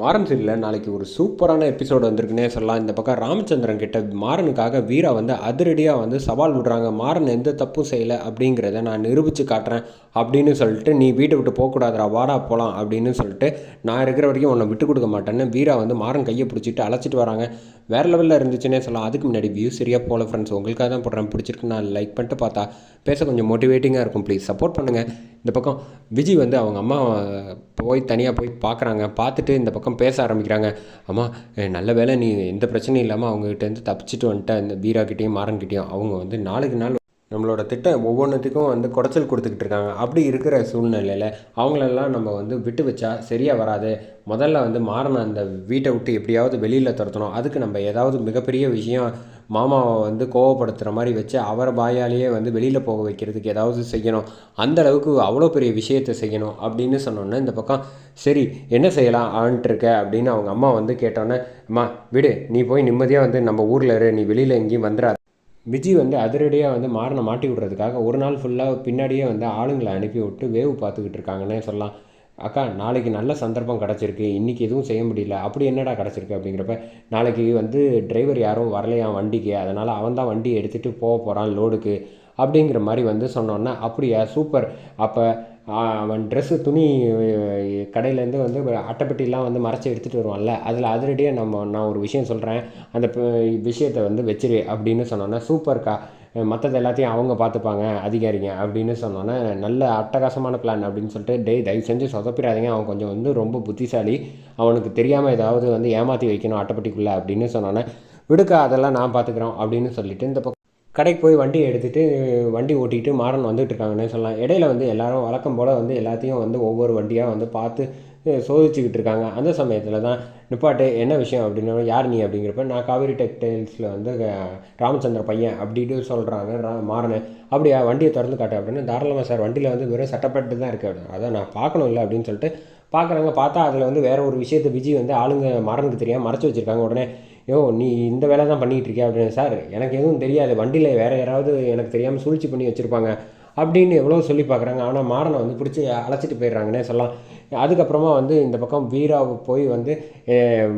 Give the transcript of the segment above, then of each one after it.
மாறன் சீரியலில் நாளைக்கு ஒரு சூப்பரான எபிசோடு வந்திருக்குன்னே சொல்லலாம். இந்த பக்கம் ராமச்சந்திரன் கிட்ட மாறனுக்காக வீரா வந்து அதிரடியாக வந்து சவால் விடுறாங்க. மாறன் எந்த தப்பும் செய்யலை அப்படிங்கிறத நான் நிரூபித்து காட்டுறேன் அப்படின்னு சொல்லிட்டு நீ வீட்டை விட்டு போகக்கூடாதுரா வாடா போகலாம் அப்படின்னு சொல்லிட்டு நான் இருக்கிற வரைக்கும் உன்னை விட்டு கொடுக்க மாட்டேன்னு வீரா வந்து மாறன் கையை பிடிச்சிட்டு அழைச்சிட்டு வராங்க. வேறு லெவலில் இருந்துச்சுன்னே சொல்லலாம். அதுக்கு முன்னாடி வியூ சரியாக போகல ஃப்ரெண்ட்ஸ் உங்களுக்காக தான் போடுறேன். பிடிச்சிருக்கு நான் லைக் பண்ணிட்டு பார்த்தா பேச கொஞ்சம் மோட்டிவேட்டிங்காக இருக்கும். ப்ளீஸ் சப்போர்ட் பண்ணுங்கள் இந்த பக்கம் விஜய் வந்து அவங்க அம்மா போய் தனியாக போய் பார்க்குறாங்க பார்த்துட்டு இந்த பக்கம் பேச ஆரம்பிக்கிறாங்க. அம்மா நல்ல வேலை நீ எந்த பிரச்சனையும் இல்லாமல் அவங்ககிட்டேருந்து தப்பிச்சிட்டு வந்துட்டேன் இந்த வீராக்கிட்டேயும் மாறன்கிட்டேயும் அவங்க வந்து நாளுக்கு நாள் நம்மளோட திட்டம் ஒவ்வொன்றுத்துக்கும் வந்து குடைச்சல் கொடுத்துக்கிட்டு இருக்காங்க. அப்படி இருக்கிற சூழ்நிலையில் அவங்களெல்லாம் நம்ம வந்து விட்டு வச்சா சரியாக வராது. முதல்ல வந்து மாறன அந்த வீட்டை விட்டு எப்படியாவது வெளியில் துரத்தணும். அதுக்கு நம்ம ஏதாவது மிகப்பெரிய விஷயம் மாமாவை வந்து கோவப்படுத்துகிற மாதிரி வச்சு அவரை பாயாலேயே வந்து வெளியில் போக வைக்கிறதுக்கு ஏதாவது செய்யணும். அந்த அளவுக்கு அவ்வளோ பெரிய விஷயத்தை செய்யணும் அப்படின்னு சொன்னோன்னே இந்த பக்கம் சரி என்ன செய்யலாம் ஆன்ட்டுருக்க அப்படின்னு அவங்க அம்மா வந்து கேட்டோன்னே அம்மா விடு நீ போய் நிம்மதியாக வந்து நம்ம ஊரில் இரு நீ வெளியில் எங்கேயும் வந்துடாது விஜய் வந்து அதிரடியாக வந்து மாறனை மாட்டி விடுறதுக்காக ஒரு நாள் ஃபுல்லாக பின்னாடியே வந்து ஆளுங்களை அனுப்பி விட்டு வேவு பார்த்துக்கிட்டு இருக்காங்கன்னே சொல்லலாம். அக்கா நாளைக்கு நல்ல சந்தர்ப்பம் கிடச்சிருக்கு. இன்றைக்கி எதுவும் செய்ய முடியல. அப்படி என்னடா கிடச்சிருக்கு அப்படிங்கிறப்ப நாளைக்கு வந்து டிரைவர் யாரும் வரலையாம் வண்டிக்கு? அதனால் அவன் தான் வண்டி எடுத்துகிட்டு போக போகிறான் லோடுக்கு அப்படிங்கிற மாதிரி வந்து சொன்னோன்னே அப்படியா? சூப்பர். அப்போ அவன் ட்ரெஸ்ஸு துணி கடையிலேருந்து வந்து அட்டைப்பெட்டிலாம் வந்து மறைச்சி எடுத்துகிட்டு வருவான்ல அதில் அதிரடியாக நம்ம நான் ஒரு விஷயம் சொல்கிறேன் அந்த ப- விஷயத்தை வந்து வச்சிரு அப்படின்னு சொன்னோன்னா சூப்பர்க்கா மற்றது எல்லாத்தையும் அவங்க பார்த்துப்பாங்க அதிகாரிங்க அப்படின்னு சொன்னோன்னே நல்ல அட்டகாசமான பிளான் அப்படின்னு சொல்லிட்டு டே தயவு செஞ்சு சொதப்பிடாதீங்க. அவன் கொஞ்சம் வந்து ரொம்ப புத்திசாலி. அவனுக்கு தெரியாமல் ஏதாவது வந்து ஏமாற்றி வைக்கணும் அட்டைப்பெட்டிக்குள்ளே அப்படின்னு சொன்னோன்னே விடுக்கா அதெல்லாம் நான் பார்த்துக்குறோம் அப்படின்னு சொல்லிட்டு இந்த பக்கம் கடைக்கு போய் வண்டியை எடுத்துகிட்டு வண்டி ஓட்டிகிட்டு மாறன் வந்துகிட்ருக்காங்கன்னே சொல்லலாம். இடையில வந்து எல்லாரும் வழக்கம் போல் வந்து எல்லாத்தையும் வந்து ஒவ்வொரு வண்டியாக வந்து பார்த்து சோதிச்சுக்கிட்டு இருக்காங்க. அந்த சமயத்தில் தான் நிப்பாட்டு என்ன விஷயம் அப்படின்னா யார் நீ அப்படிங்கிறப்ப நான் காவேரி டெக்டைல்ஸில் வந்து ராமச்சந்திர பையன் அப்படின்னு சொல்கிறாங்க ரா மாறனு. அப்படியா வண்டியை திறந்து காட்டு அப்படின்னு தாராளமாக சார் வண்டியில் வந்து வெறும் சட்டப்பட்டு தான் இருக்குது அப்படின்னு. அதான் நான் பார்க்கணும் இல்லை அப்படின்னு சொல்லிட்டு பார்க்குறாங்க. பார்த்தா அதில் வந்து வேறு ஒரு விஷயத்தை விஜய் வந்து ஆளுங்க மாறனுக்கு தெரியாமல் மறைச்சி வச்சிருக்காங்க உடனே. யோ நீ இந்த வேலை தான் பண்ணிகிட்டு இருக்கியா அப்படின்னு சார் எனக்கு எதுவும் தெரியாது. வண்டியில் வேறு யாராவது எனக்கு தெரியாமல் சூழ்ச்சி பண்ணி வச்சுருப்பாங்க. அப்படின்னு எவ்வளோ சொல்லி பார்க்குறாங்க. ஆனால் மாடனை வந்து பிடிச்சி அழைச்சிட்டு போயிடுறாங்கன்னே சொல்லலாம். அதுக்கப்புறமா வந்து இந்த பக்கம் வீராவை போய் வந்து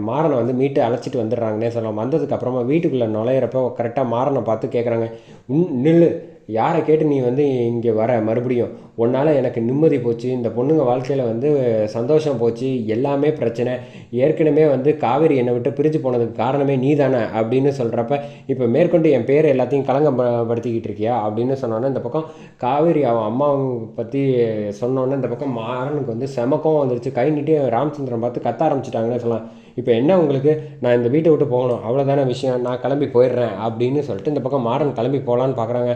மாறனை வந்து மீட்டு அழைச்சிட்டு வந்துடுறாங்கன்னே சொல்லலாம். வந்ததுக்கப்புறமா வீட்டுக்குள்ளே நுழையிறப்போ கரெக்டாக மாறனை பார்த்து கேட்குறாங்க உன் நில்லு. யாரை கேட்டு நீ வந்து இங்கே வர? மறுபடியும் உன்னால் எனக்கு நிம்மதி போச்சு. இந்த பொண்ணுங்க வாழ்க்கையில் வந்து சந்தோஷம் போச்சு. எல்லாமே பிரச்சனை. ஏற்கனவே வந்து காவேரி என்னை விட்டு பிரிஞ்சு போனதுக்கு காரணமே நீ தானே அப்படின்னு சொல்கிறப்ப இப்போ மேற்கொண்டு என் பேர் எல்லாத்தையும் களங்கப்படுத்திக்கிட்டு இருக்கியா? அப்படின்னு சொன்னோன்னே இந்த பக்கம் காவேரி அவன் அம்மாவை பற்றி சொன்னோன்னே இந்த பக்கம் மாறனுக்கு வந்து செமக்கம் வந்துருச்சு. கை நீட்டி ராமச்சந்திரன் பார்த்து கத்த ஆரம்பிச்சிட்டாங்கன்னு சொல்லலாம். இப்போ என்ன உங்களுக்கு? நான் இந்த வீட்டை விட்டு போகணும். அவ்வளோதான விஷயம். நான் கிளம்பி போயிடுறேன் அப்படின்னு சொல்லிட்டு இந்த பக்கம் மாறன் கிளம்பி போகலான்னு பார்க்குறாங்க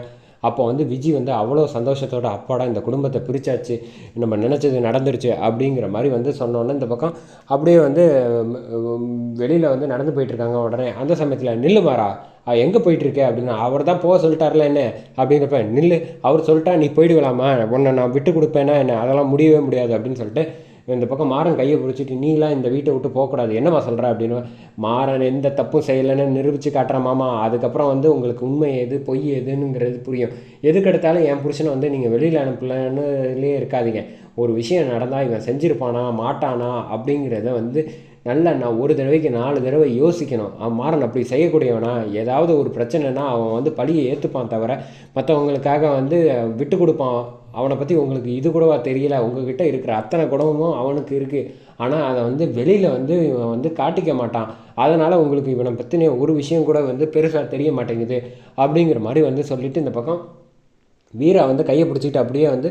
அப்போ வந்து விஜய் வந்து அவ்வளோ சந்தோஷத்தோட அப்பாடா இந்த குடும்பத்தை பிரிச்சாச்சு நம்ம நினச்சது நடந்துருச்சு அப்படிங்கிற மாதிரி வந்து சொன்னோன்னே இந்த பக்கம் அப்படியே வந்து வெளியில் வந்து நடந்து போயிட்டுருக்காங்க உடனே. அந்த சமயத்தில் நில்லுமாறா எங்கே போயிட்டுருக்கே? அப்படின்னு அவர் தான் போக சொல்லிட்டார்ல என்ன? அப்படிங்கிறப்ப நில்லு அவர் சொல்லிட்டா நீ போயிடுவலாமா? உன்னை நான் விட்டு கொடுப்பேன்னா என்ன? அதெல்லாம் முடியவே முடியாது அப்படின்னு சொல்லிட்டு இந்த பக்கம் மாறன் கையை பிடிச்சிட்டு நீலாம் இந்த வீட்டை விட்டு போகக்கூடாது. என்னம்மா சொல்கிற அப்படின்னு மாறன் எந்த தப்பும் செய்யலைன்னு நிரூபித்து காட்டுறேன் மாமா அதுக்கப்புறம் வந்து உங்களுக்கு உண்மை எது பொய் எதுங்கிறது புரியும். எதுக்கெடுத்தாலும் என் புருஷனை வந்து நீங்கள் வெளியில் அனுப்பலன்னுலேயே இருக்காதீங்க. ஒரு விஷயம் நடந்தால் இவன் செஞ்சுருப்பானா மாட்டானா அப்படிங்கிறத வந்து நல்லா நான் ஒரு தடவைக்கு நாலு தடவை யோசிக்கணும். அவன் மாறன் அப்படி செய்யக்கூடியவனா? ஏதாவது ஒரு பிரச்சனைனா அவன் வந்து பழியை ஏற்றுப்பான் தவிர மற்றவங்களுக்காக வந்து விட்டு கொடுப்பான். அவனை பற்றி உங்களுக்கு இது கூடவா தெரியல. உங்ககிட்ட இருக்கிற அத்தனை குணமும் அவனுக்கு இருக்குது ஆனால் அதை வந்து வெளியில் வந்து இவன் வந்து காட்டிக்க மாட்டான். அதனால் உங்களுக்கு இவனை பற்றின ஒரு விஷயம் கூட வந்து பெருசாக தெரிய மாட்டேங்குது. அப்படிங்கிற மாதிரி வந்து சொல்லிவிட்டு இந்த பக்கம் வீரா வந்து கையை பிடிச்சிக்கிட்டு அப்படியே வந்து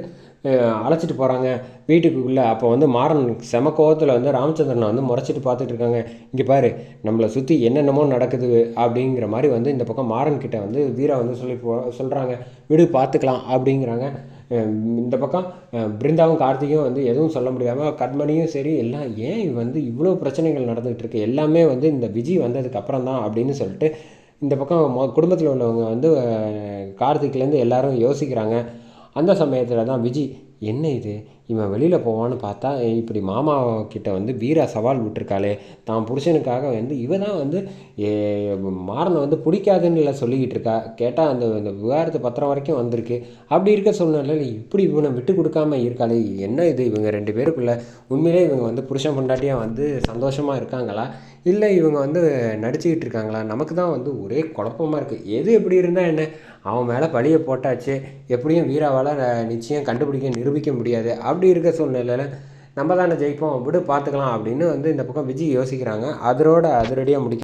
அழைச்சிட்டு போகிறாங்க வீட்டுக்குள்ளே அப்போ வந்து மாறன் செம கோவத்தில் வந்து ராமச்சந்திரனை வந்து முறைச்சிட்டு பார்த்துட்டு இருக்காங்க. இங்கே பாரு நம்மளை சுற்றி என்னென்னமோ நடக்குது அப்படிங்கிற மாதிரி வந்து இந்த பக்கம் மாறன் கிட்ட வந்து வீரா வந்து சொல்லி போ சொல்கிறாங்க விடு பார்த்துக்கலாம் அப்படிங்கிறாங்க. இந்த பக்கம் பிருந்தாவும் கார்த்திகையும் வந்து எதுவும் சொல்ல முடியாமல் கண்மணியும் சரி எல்லாம் ஏன் வந்து இவ்வளோ பிரச்சனைகள் நடந்துகிட்டு இருக்கு? எல்லாமே வந்து இந்த விஜய் வந்ததுக்கப்புறம் தான் அப்படின்னு சொல்லிட்டு இந்த பக்கம் மொ குடும்பத்தில் உள்ளவங்க வந்து கார்த்திக்லேருந்து எல்லாரும் யோசிக்கிறாங்க. அந்த சமயத்தில் தான் விஜய் என்ன இது? இவன் வெளியில் போவான்னு பார்த்தா இப்படி மாமா கிட்ட வந்து வீரா சவால் விட்டுருக்காளே. தான் புருஷனுக்காக வந்து இவ தான் வந்து மாறனை வந்து பிடிக்காதுன்னு இல்லை சொல்லிக்கிட்டு இருக்கா. கேட்டால் அந்த இந்த விவாகரத்து பத்திரம் வரைக்கும் வந்திருக்கு. அப்படி இருக்க சூழ்நிலையில் இப்படி இவனை விட்டு கொடுக்காம இருக்காளே. என்ன இது இவங்க ரெண்டு பேருக்குள்ள? உண்மையிலே இவங்க வந்து புருஷன் பொண்டாட்டியாக வந்து சந்தோஷமாக இருக்காங்களா? இல்லை இவங்க வந்து நடிச்சுக்கிட்டு இருக்காங்களா? நமக்கு தான் வந்து ஒரே குழப்பமாக இருக்குது எது எப்படி இருந்தால் என்ன? அவன் மேலே பழியை போட்டாச்சு. எப்படியும் வீராவால் நிச்சயம் கண்டுபிடிக்க நிரூபிக்க முடியாது. அப்படி இருக்க சூழ்நிலையில் நம்ம தானே ஜெயிப்போம். விடு பார்த்துக்கலாம் அப்படின்னு வந்து இந்த பக்கம் விஜய் யோசிக்கிறாங்க. அதோட அதிரடியாக முடிக்க